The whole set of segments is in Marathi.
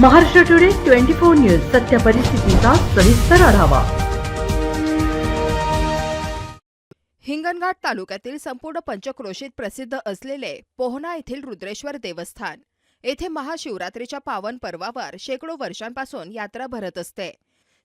Maharashtra today twenty four news सत्य परिस्थितीचा सविस्तर आढावा. हिंगणघाट तालुक्यातील संपूर्ण पंचक्रोशीत प्रसिद्ध असलेले पोहना येथील रुद्रेश्वर देवस्थान येथे महाशिवरात्रीच्या पावन पर्वावर शेकडो वर्षांपासून यात्रा भरत असते.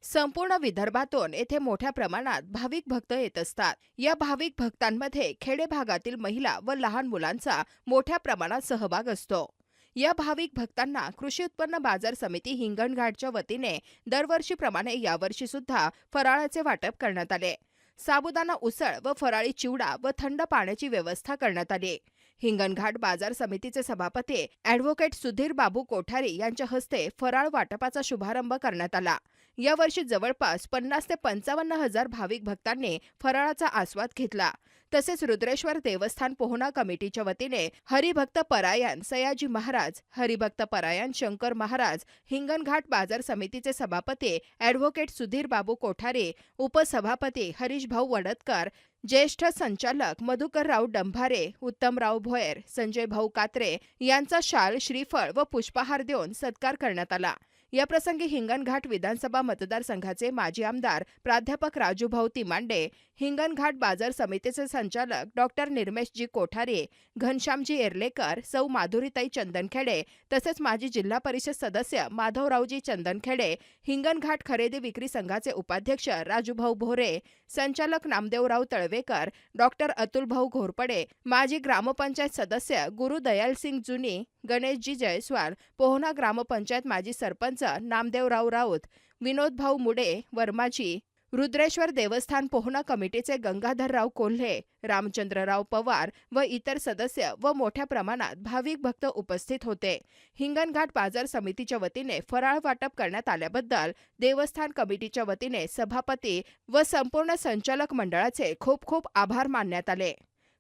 संपूर्ण विदर्भातून येथे मोठ्या प्रमाणात भाविक भक्त येत असतात. या भाविक भक्तांमध्ये खेडे भागातील महिला व लहान मुलांचा मोठ्या प्रमाणात सहभाग असतो. या भाविक भक्तांना कृषी उत्पन्न बाजार समिती हिंगणघाटच्या वतीने दरवर्षीप्रमाणे यावर्षी सुद्धा फराळाचे वाटप करण्यात आले. साबुदाणा उसळ व फराळी चिवडा व थंड पाण्याची व्यवस्था करण्यात आली. हिंगणघाट बाजार समितीचे सभापती अॅडव्होकेट सुधीर बाबू कोठारी यांच्या हस्ते फराळ वाटपाचा शुभारंभ करण्यात आला. यावर्षी जवळपास पन्नास ते पंचावन्न हजार भाविक भक्तांनी फराळाचा आस्वाद घेतला. तसेच रुद्रेश्वर देवस्थान पोहणा कमिटीच्या वतीने हरिभक्त परायण सयाजी महाराज हरिभक्त परायण शंकर महाराज हिंगणघाट बाजार समितीचे सभापती ऍडव्होकेट सुधीर बाबू कोठारे उपसभापती हरीश भाऊ वडतकर ज्येष्ठ संचालक मधुकरराव डंभारे उत्तमराव भोयर संजय भाऊ कात्रे यांचा शाल श्रीफळ व पुष्पहार देऊन सत्कार करण्यात आला. याप्रसंगी हिंगणघाट विधानसभा मतदारसंघाचे माजी आमदार प्राध्यापक राजूभाऊ तिमांडे हिंगणघाट बाजार समितीचे संचालक डॉक्टर निर्मेशजी कोठारे घनश्यामजी येर्लेकर सौ माधुरीताई चंदनखेडे तसेच माजी जिल्हा परिषद सदस्य माधवरावजी चंदनखेडे हिंगणघाट खरेदी विक्री संघाचे उपाध्यक्ष राजूभाऊ भोरे संचालक नामदेवराव तळवेकर डॉक्टर अतुलभाऊ घोरपडे माजी ग्रामपंचायत सदस्य गुरु दयालसिंग जुनी गणेशजी जयस्वाल पोहना ग्रामपंचायत माजी सरपंच नामदेवराव राऊत विनोदभाऊ मुडे वर्माजी रुद्रेश्वर देवस्थान पोहणा कमिटीचे गंगाधरराव कोल्हे रामचंद्रराव पवार व इतर सदस्य व मोठ्या प्रमाणात भाविक भक्त उपस्थित होते. हिंगणघाट बाजार समितीच्या वतीने फराळ वाटप करण्यात आल्याबद्दल देवस्थान कमिटीच्या वतीने सभापती व संपूर्ण संचालक मंडळाचे खूप खूप आभार मानण्यात आले.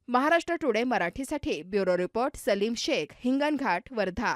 महाराष्ट्र टुडे मराठीसाठी ब्युरो रिपोर्ट सलीम शेख हिंगणघाट वर्धा.